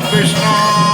Krishna.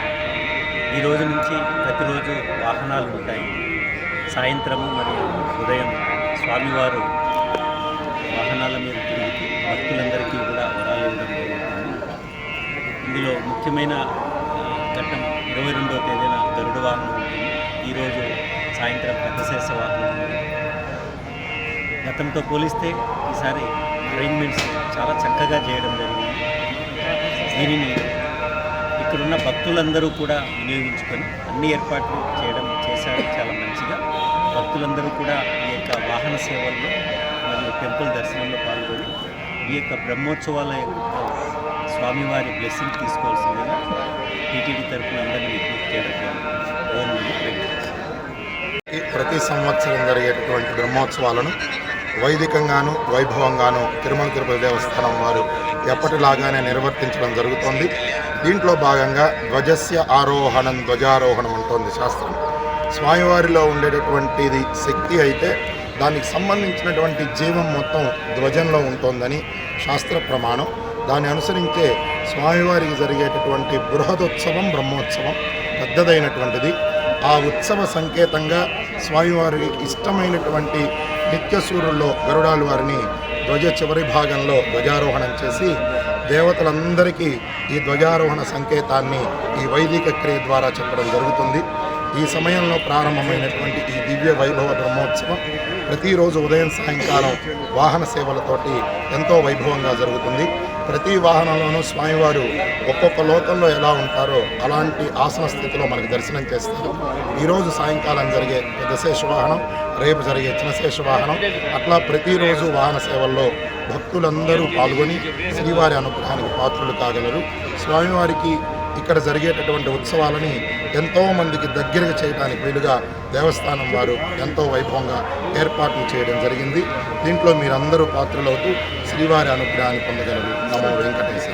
ఈ రోజు నుంచి ప్రతిరోజు వాహనాలు ఉంటాయి. సాయంత్రము మరియు ఉదయం స్వామివారు వాహనాల మీద తిరిగి భక్తులందరికీ కూడా వరాలు ఇవ్వడం జరుగుతుంది. ఇందులో ముఖ్యమైన ఘట్టం ఇరవై రెండవ తేదీన గరుడ వాహనం ఉంటుంది. ఈరోజు సాయంత్రం పెద్దశేష వాహనం గతంతో పోలిస్తే ఈసారి అరేంజ్మెంట్స్ చాలా చక్కగా చేయడం జరిగింది. దీనిని ఇక్కడున్న భక్తులందరూ కూడా వినియోగించుకొని అన్ని ఏర్పాట్లు చేయడం చేశారు. చాలా మంచిగా. భక్తులందరూ కూడా ఈ యొక్క వాహన సేవల్లో మరియు టెంపుల్ దర్శనంలో పాల్గొని ఈ యొక్క బ్రహ్మోత్సవాల యొక్క స్వామివారి బ్లెస్సింగ్ తీసుకోవాల్సిందిగా టీటీడీ తరఫున అందరినీ విజ్ఞప్తి చేయడం ఓం ప్రతి సంవత్సరం జరిగేటటువంటి బ్రహ్మోత్సవాలను వైదికంగాను వైభవంగాను తిరుమల తిరుపతి దేవస్థానం వారు ఎప్పటిలాగానే నిర్వర్తించడం జరుగుతోంది. దీంట్లో భాగంగా ధ్వజస్య ఆరోహణం ధ్వజారోహణం అంటోంది శాస్త్రం. స్వామివారిలో ఉండేటటువంటిది శక్తి అయితే దానికి సంబంధించినటువంటి జీవం మొత్తం ధ్వజంలో ఉంటుందని శాస్త్ర ప్రమాణం. దాన్ని అనుసరించే స్వామివారికి జరిగేటటువంటి బృహదోత్సవం బ్రహ్మోత్సవం పెద్దదైనటువంటిది. ఆ ఉత్సవ సంకేతంగా స్వామివారికి ఇష్టమైనటువంటి నిత్యసూరుల్లో గరుడాలు వారిని ధ్వజ చివరి భాగంలో ధ్వజారోహణం చేసి దేవతలందరికీ ఈ ధ్వజారోహణ సంకేతాన్ని ఈ వైదిక క్రియ ద్వారా చెప్పడం జరుగుతుంది. ఈ సమయంలో ప్రారంభమైనటువంటి ఈ దివ్య వైభవ బ్రహ్మోత్సవం ప్రతిరోజు ఉదయం సాయంకాలం వాహన సేవలతోటి ఎంతో వైభవంగా జరుగుతుంది. ప్రతి వాహనంలోనూ స్వామివారు ఒక్కొక్క లోకంలో ఎలా ఉంటారో అలాంటి ఆసన స్థితిలో మనకు దర్శనం చేస్తారు. ఈరోజు సాయంకాలం జరిగే పెద్దశేష వాహనం రేపు జరిగే చిన్నశేష వాహనం అట్లా ప్రతిరోజు వాహన సేవల్లో భక్తులందరూ పాల్గొని శ్రీవారి అనుగ్రహానికి పాత్రులు కాగలరు. స్వామివారికి ఇక్కడ జరిగేటటువంటి ఉత్సవాలని ఎంతో మందికి దగ్గరగా చేయడానికి వీలుగా దేవస్థానం వారు ఎంతో వైభవంగా ఏర్పాట్లు చేయడం జరిగింది. దీంట్లో మీరందరూ పాత్రలవుతూ శ్రీవారి అనుగ్రహాన్ని పొందగలరు. నమో వెంకటేశ్వర